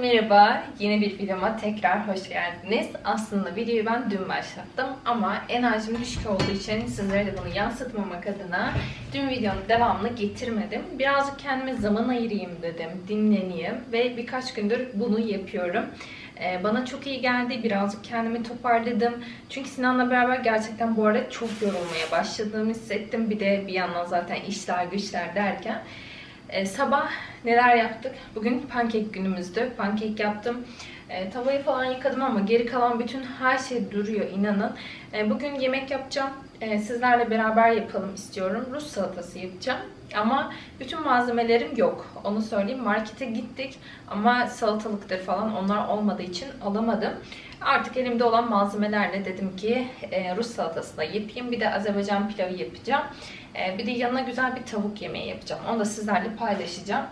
merhaba. Yeni bir videoma tekrar hoş geldiniz. Aslında videoyu ben dün başlattım ama enerjim düşük olduğu için sizlere de bunu yansıtmamak adına dün videonun devamını getirmedim. Birazcık kendime zaman ayırayım dedim, dinleneyim ve birkaç gündür bunu yapıyorum. Ee, Bana çok iyi geldi. Birazcık kendimi toparladım. Çünkü Sinan'la beraber gerçekten bu arada çok yorulmaya başladığımı hissettim. Bir de bir yandan zaten işler güçler derken ee, sabah neler yaptık? Bugün pankek günümüzdü. Pankek yaptım. Ee, tavayı falan yıkadım ama geri kalan bütün her şey duruyor inanın. Ee, bugün yemek yapacağım. Ee, sizlerle beraber yapalım istiyorum. Rus salatası yapacağım. Ama bütün malzemelerim yok. Onu söyleyeyim. Markete gittik ama salatalıktır falan onlar olmadığı için alamadım. Artık elimde olan malzemelerle dedim ki e, Rus salatası da yapayım. Bir de Azerbaycan pilavı yapacağım. E, bir de yanına güzel bir tavuk yemeği yapacağım. Onu da sizlerle paylaşacağım.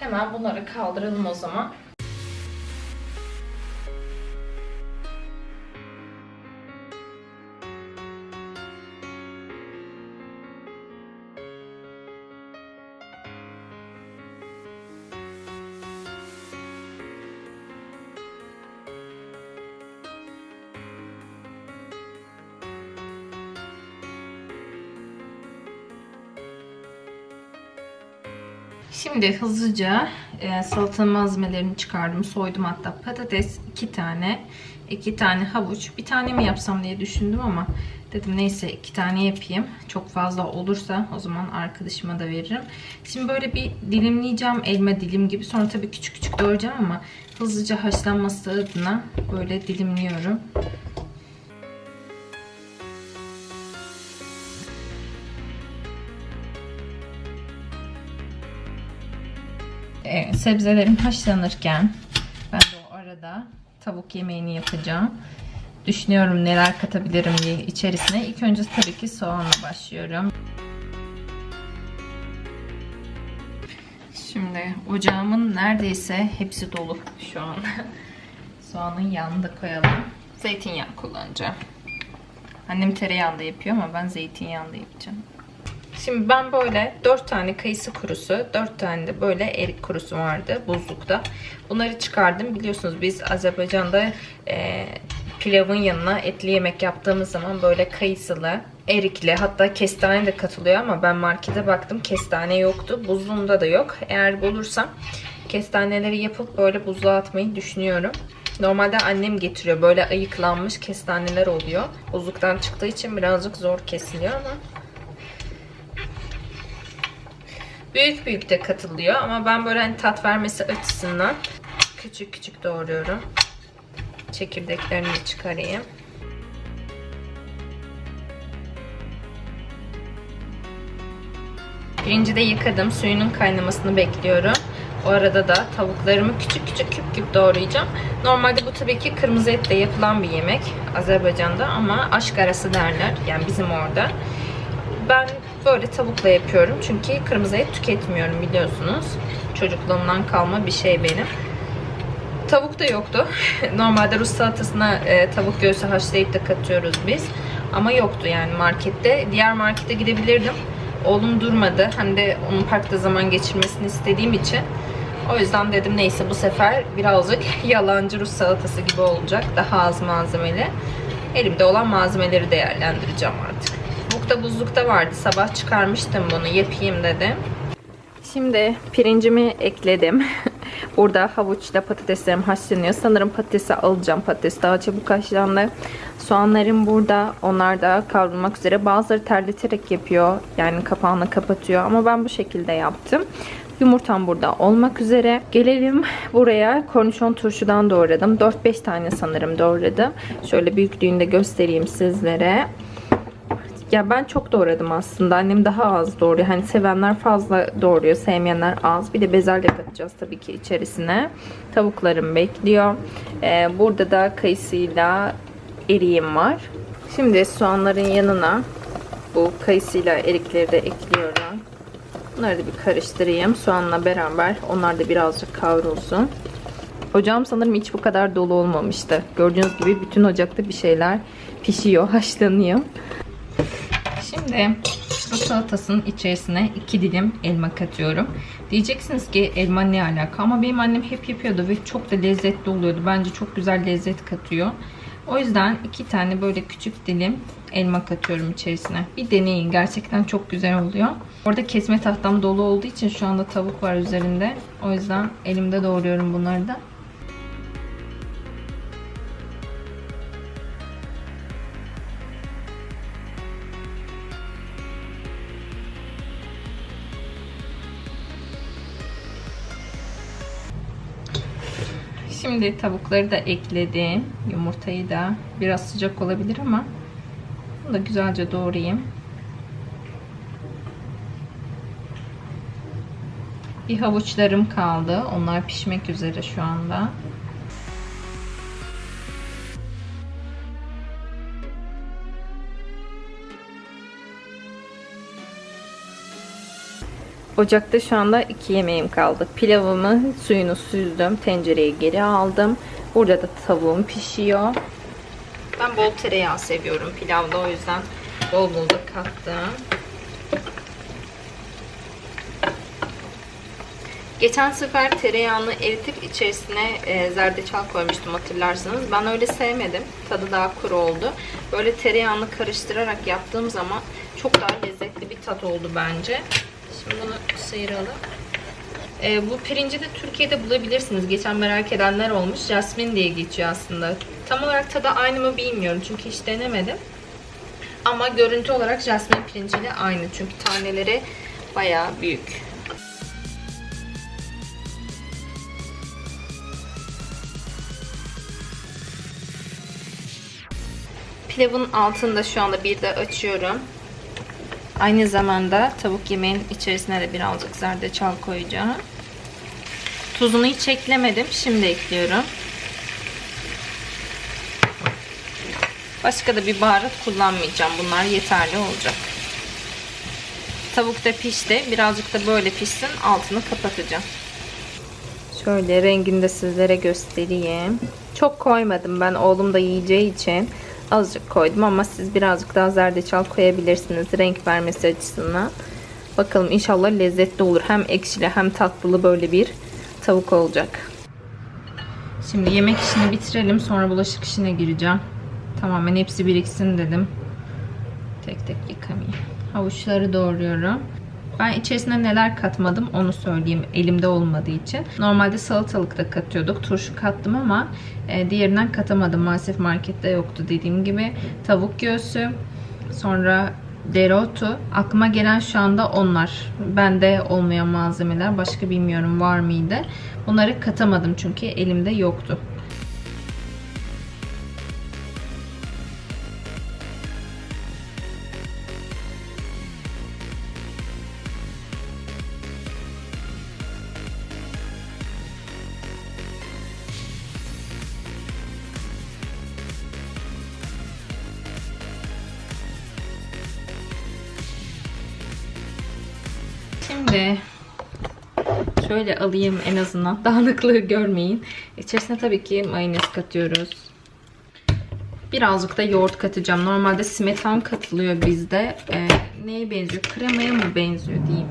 Hemen bunları kaldıralım o zaman. Şimdi hızlıca e, salata malzemelerini çıkardım. Soydum hatta patates iki tane, iki tane havuç. Bir tane mi yapsam diye düşündüm ama dedim neyse iki tane yapayım. Çok fazla olursa o zaman arkadaşıma da veririm. Şimdi böyle bir dilimleyeceğim elma dilim gibi. Sonra tabii küçük küçük doğrayacağım ama hızlıca haşlanması adına böyle dilimliyorum. Evet, sebzelerim haşlanırken ben de o arada tavuk yemeğini yapacağım. Düşünüyorum neler katabilirim diye içerisine. İlk önce tabii ki soğanla başlıyorum. Şimdi ocağımın neredeyse hepsi dolu şu an. Soğanın yanını koyalım. Zeytinyağı kullanacağım. Annem tereyağında yapıyor ama ben zeytinyağında yapacağım. Şimdi ben böyle 4 tane kayısı kurusu, 4 tane de böyle erik kurusu vardı buzlukta. Bunları çıkardım. Biliyorsunuz biz Azerbaycan'da e, pilavın yanına etli yemek yaptığımız zaman böyle kayısılı, erikli hatta kestane de katılıyor ama ben markete baktım kestane yoktu. Buzluğumda da yok. Eğer bulursam kestaneleri yapıp böyle buzluğa atmayı düşünüyorum. Normalde annem getiriyor. Böyle ayıklanmış kestaneler oluyor. Buzluktan çıktığı için birazcık zor kesiliyor ama Büyük büyük de katılıyor ama ben böyle hani tat vermesi açısından küçük küçük doğruyorum. Çekirdeklerini çıkarayım. Pirinci de yıkadım. Suyunun kaynamasını bekliyorum. O arada da tavuklarımı küçük küçük küp küp doğrayacağım. Normalde bu tabii ki kırmızı etle yapılan bir yemek Azerbaycan'da ama aşk arası derler. Yani bizim orada. Ben böyle tavukla yapıyorum. Çünkü kırmızı et tüketmiyorum biliyorsunuz. Çocukluğumdan kalma bir şey benim. Tavuk da yoktu. Normalde Rus salatasına e, tavuk göğsü haşlayıp da katıyoruz biz. Ama yoktu yani markette. Diğer markete gidebilirdim. Oğlum durmadı. Hani de onun parkta zaman geçirmesini istediğim için. O yüzden dedim neyse bu sefer birazcık yalancı Rus salatası gibi olacak. Daha az malzemeli. Elimde olan malzemeleri değerlendireceğim artık. Bukta buzlukta vardı. Sabah çıkarmıştım bunu. Yapayım dedim. Şimdi pirincimi ekledim. Burada havuçla patateslerim haşlanıyor. Sanırım patatesi alacağım. Patates daha çabuk haşlandı. Soğanlarım burada. Onlar da kavrulmak üzere. Bazıları terleterek yapıyor. Yani kapağını kapatıyor. Ama ben bu şekilde yaptım. Yumurtam burada olmak üzere. Gelelim buraya kornişon turşudan doğradım. 4-5 tane sanırım doğradım. Şöyle büyüklüğünde göstereyim sizlere. Ya ben çok doğradım aslında. Annem daha az doğruyor. Hani sevenler fazla doğruyor, sevmeyenler az. Bir de bezelye katacağız tabii ki içerisine. Tavuklarım bekliyor. Ee, burada da kayısıyla eriğim var. Şimdi soğanların yanına bu kayısıyla erikleri de ekliyorum. Bunları da bir karıştırayım. Soğanla beraber onlar da birazcık kavrulsun. Ocağım sanırım hiç bu kadar dolu olmamıştı. Gördüğünüz gibi bütün ocakta bir şeyler pişiyor, haşlanıyor. Şimdi bu salatasının içerisine iki dilim elma katıyorum. Diyeceksiniz ki elma ne alaka? Ama benim annem hep yapıyordu ve çok da lezzetli oluyordu. Bence çok güzel lezzet katıyor. O yüzden iki tane böyle küçük dilim elma katıyorum içerisine. Bir deneyin. Gerçekten çok güzel oluyor. Orada kesme tahtam dolu olduğu için şu anda tavuk var üzerinde. O yüzden elimde doğruyorum bunları da. Şimdi tavukları da ekledim. Yumurtayı da biraz sıcak olabilir ama bunu da güzelce doğrayayım. Bir havuçlarım kaldı. Onlar pişmek üzere şu anda. Ocakta şu anda iki yemeğim kaldı. Pilavımı suyunu süzdüm. Tencereye geri aldım. Burada da tavuğum pişiyor. Ben bol tereyağı seviyorum pilavda o yüzden bol bol da kattım. Geçen sefer tereyağını eritip içerisine e, zerdeçal koymuştum hatırlarsınız. Ben öyle sevmedim. Tadı daha kuru oldu. Böyle tereyağını karıştırarak yaptığım zaman çok daha lezzetli bir tat oldu bence. Bunu sıyıralım. E, bu pirinci de Türkiye'de bulabilirsiniz. Geçen merak edenler olmuş. Jasmine diye geçiyor aslında. Tam olarak tadı aynı mı bilmiyorum. Çünkü hiç denemedim. Ama görüntü olarak jasmine pirinciyle aynı. Çünkü taneleri bayağı büyük. Pilavın altını da şu anda bir de açıyorum. Aynı zamanda tavuk yemeğin içerisine de birazcık zerdeçal koyacağım. Tuzunu hiç eklemedim. Şimdi ekliyorum. Başka da bir baharat kullanmayacağım. Bunlar yeterli olacak. Tavuk da pişti. Birazcık da böyle pişsin. Altını kapatacağım. Şöyle rengini de sizlere göstereyim. Çok koymadım ben oğlum da yiyeceği için azıcık koydum ama siz birazcık daha zerdeçal koyabilirsiniz renk vermesi açısından. Bakalım inşallah lezzetli olur. Hem ekşili hem tatlılı böyle bir tavuk olacak. Şimdi yemek işini bitirelim. Sonra bulaşık işine gireceğim. Tamamen hepsi biriksin dedim. Tek tek yıkamayayım. Havuçları doğruyorum. Ben içerisine neler katmadım onu söyleyeyim elimde olmadığı için. Normalde salatalık da katıyorduk. Turşu kattım ama e, diğerinden katamadım. Maalesef markette yoktu dediğim gibi. Tavuk göğsü, sonra dereotu. Aklıma gelen şu anda onlar. Bende olmayan malzemeler. Başka bilmiyorum var mıydı. Bunları katamadım çünkü elimde yoktu. Şimdi şöyle alayım en azından dağınıklığı görmeyin. İçerisine tabii ki mayonez katıyoruz. Birazcık da yoğurt katacağım. Normalde simetan katılıyor bizde. Ee, neye benziyor? Kremaya mı benziyor diyeyim.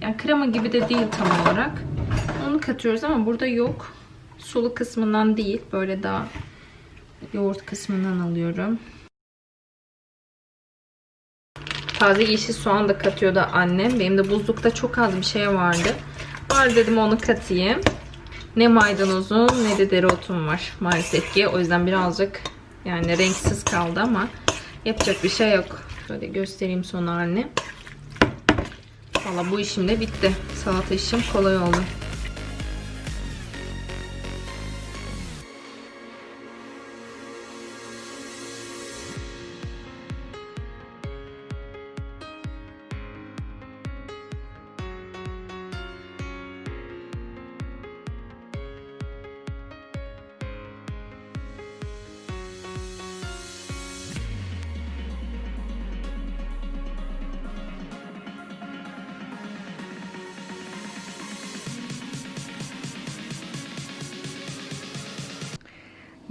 Yani krema gibi de değil tam olarak. Onu katıyoruz ama burada yok. Sulu kısmından değil. Böyle daha yoğurt kısmından alıyorum. Taze yeşil soğan da katıyordu annem. Benim de buzlukta çok az bir şey vardı. Var dedim onu katayım. Ne maydanozum ne de dereotum var maalesef ki. O yüzden birazcık yani renksiz kaldı ama yapacak bir şey yok. Şöyle göstereyim son halini. Valla bu işim de bitti. Salata işim kolay oldu.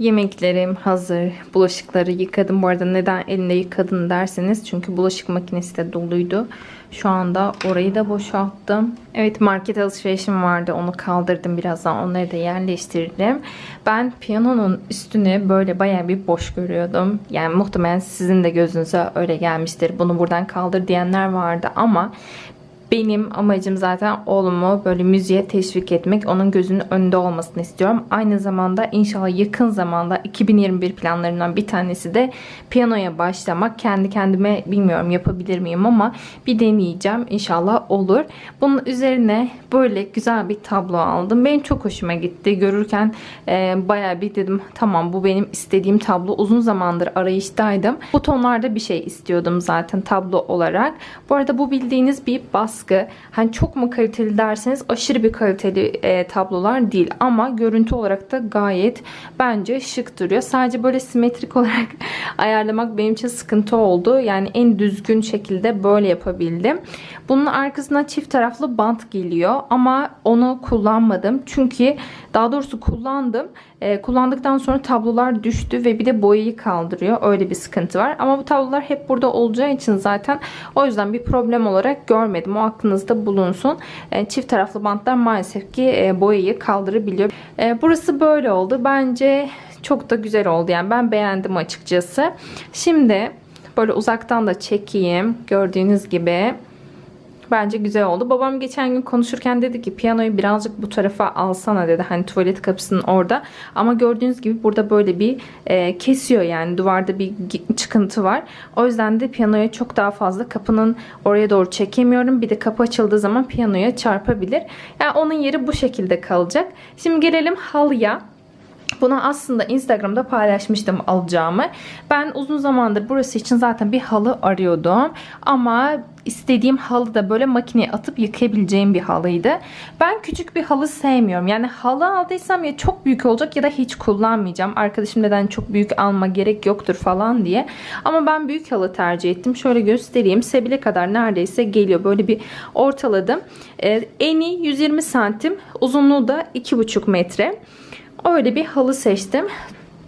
Yemeklerim hazır. Bulaşıkları yıkadım. Bu arada neden elinde yıkadın derseniz. Çünkü bulaşık makinesi de doluydu. Şu anda orayı da boşalttım. Evet market alışverişim vardı. Onu kaldırdım birazdan. Onları da yerleştirdim. Ben piyanonun üstünü böyle baya bir boş görüyordum. Yani muhtemelen sizin de gözünüze öyle gelmiştir. Bunu buradan kaldır diyenler vardı ama benim amacım zaten oğlumu böyle müziğe teşvik etmek. Onun gözünün önünde olmasını istiyorum. Aynı zamanda inşallah yakın zamanda 2021 planlarından bir tanesi de piyanoya başlamak. Kendi kendime bilmiyorum yapabilir miyim ama bir deneyeceğim. İnşallah olur. Bunun üzerine böyle güzel bir tablo aldım. Benim çok hoşuma gitti. Görürken e, bayağı bir dedim tamam bu benim istediğim tablo. Uzun zamandır arayıştaydım. Bu tonlarda bir şey istiyordum zaten tablo olarak. Bu arada bu bildiğiniz bir baskı. Hani çok mu kaliteli derseniz aşırı bir kaliteli e, tablolar değil. Ama görüntü olarak da gayet bence şık duruyor. Sadece böyle simetrik olarak ayarlamak benim için sıkıntı oldu. Yani en düzgün şekilde böyle yapabildim. Bunun arkasına çift taraflı bant geliyor. Ama onu kullanmadım. Çünkü daha doğrusu kullandım. E, kullandıktan sonra tablolar düştü ve bir de boyayı kaldırıyor. Öyle bir sıkıntı var. Ama bu tablolar hep burada olacağı için zaten o yüzden bir problem olarak görmedim. O aklınızda bulunsun. E, çift taraflı bantlar maalesef ki e, boyayı kaldırabiliyor. E, burası böyle oldu. Bence çok da güzel oldu. Yani ben beğendim açıkçası. Şimdi böyle uzaktan da çekeyim. Gördüğünüz gibi. Bence güzel oldu. Babam geçen gün konuşurken dedi ki piyanoyu birazcık bu tarafa alsana dedi. Hani tuvalet kapısının orada. Ama gördüğünüz gibi burada böyle bir e, kesiyor yani. Duvarda bir çıkıntı var. O yüzden de piyanoya çok daha fazla kapının oraya doğru çekemiyorum. Bir de kapı açıldığı zaman piyanoya çarpabilir. Yani onun yeri bu şekilde kalacak. Şimdi gelelim halıya. Bunu aslında Instagram'da paylaşmıştım alacağımı. Ben uzun zamandır burası için zaten bir halı arıyordum. Ama istediğim halı da böyle makineye atıp yıkayabileceğim bir halıydı. Ben küçük bir halı sevmiyorum. Yani halı aldıysam ya çok büyük olacak ya da hiç kullanmayacağım. Arkadaşım neden çok büyük alma gerek yoktur falan diye. Ama ben büyük halı tercih ettim. Şöyle göstereyim. Sebile kadar neredeyse geliyor. Böyle bir ortaladım. Ee, eni 120 santim. Uzunluğu da 2,5 metre. Öyle bir halı seçtim.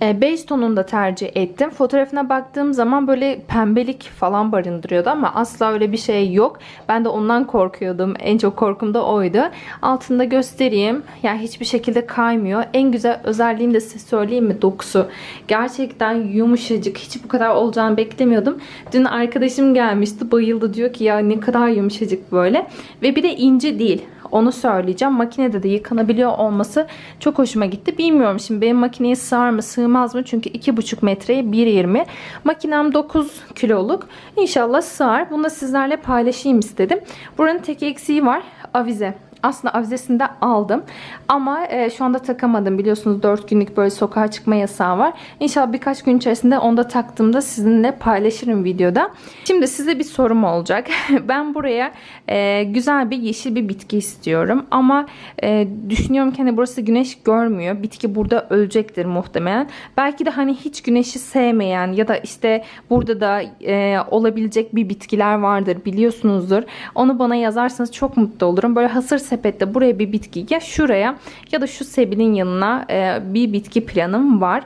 E, base tonunu da tercih ettim. Fotoğrafına baktığım zaman böyle pembelik falan barındırıyordu ama asla öyle bir şey yok. Ben de ondan korkuyordum. En çok korkum da oydu. Altında göstereyim. Yani hiçbir şekilde kaymıyor. En güzel özelliğini de size söyleyeyim mi? Dokusu. Gerçekten yumuşacık. Hiç bu kadar olacağını beklemiyordum. Dün arkadaşım gelmişti. Bayıldı. Diyor ki ya ne kadar yumuşacık böyle. Ve bir de ince değil. Onu söyleyeceğim. Makinede de yıkanabiliyor olması çok hoşuma gitti. Bilmiyorum şimdi benim makineye sığar mı sığmaz mı? Çünkü 2,5 metreye 1,20. Makinem 9 kiloluk. İnşallah sığar. Bunu sizlerle paylaşayım istedim. Buranın tek eksiği var. Avize aslında avizesini de aldım. Ama e, şu anda takamadım. Biliyorsunuz 4 günlük böyle sokağa çıkma yasağı var. İnşallah birkaç gün içerisinde onu da taktığımda sizinle paylaşırım videoda. Şimdi size bir sorum olacak. ben buraya e, güzel bir yeşil bir bitki istiyorum. Ama e, düşünüyorum ki hani burası güneş görmüyor. Bitki burada ölecektir muhtemelen. Belki de hani hiç güneşi sevmeyen ya da işte burada da e, olabilecek bir bitkiler vardır biliyorsunuzdur. Onu bana yazarsanız çok mutlu olurum. Böyle hasır sepette buraya bir bitki ya şuraya ya da şu sebinin yanına e, bir bitki planım var.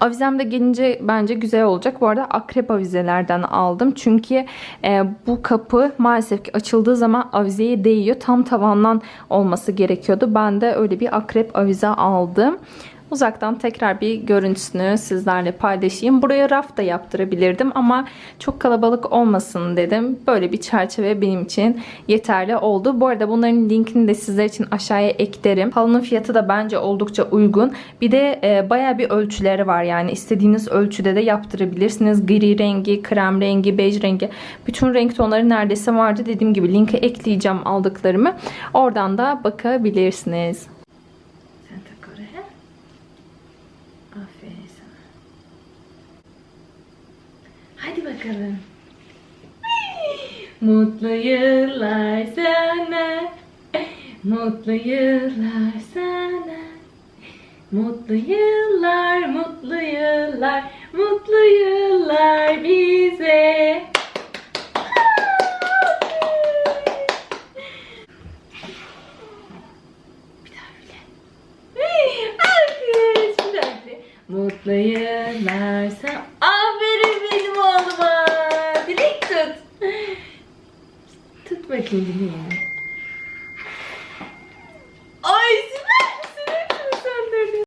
Avizem de gelince bence güzel olacak. Bu arada akrep avizelerden aldım. Çünkü e, bu kapı maalesef ki açıldığı zaman avizeye değiyor. Tam tavandan olması gerekiyordu. Ben de öyle bir akrep avize aldım. Uzaktan tekrar bir görüntüsünü sizlerle paylaşayım. Buraya raf da yaptırabilirdim ama çok kalabalık olmasın dedim. Böyle bir çerçeve benim için yeterli oldu. Bu arada bunların linkini de sizler için aşağıya eklerim. Halının fiyatı da bence oldukça uygun. Bir de e, baya bir ölçüleri var. Yani istediğiniz ölçüde de yaptırabilirsiniz. Gri rengi, krem rengi, bej rengi. Bütün renk tonları neredeyse vardı. Dediğim gibi linke ekleyeceğim aldıklarımı. Oradan da bakabilirsiniz. Bakalım. Mutlu yıllar sana. Mutlu yıllar sana. Mutlu yıllar, mutlu yıllar, mutlu yıllar bize.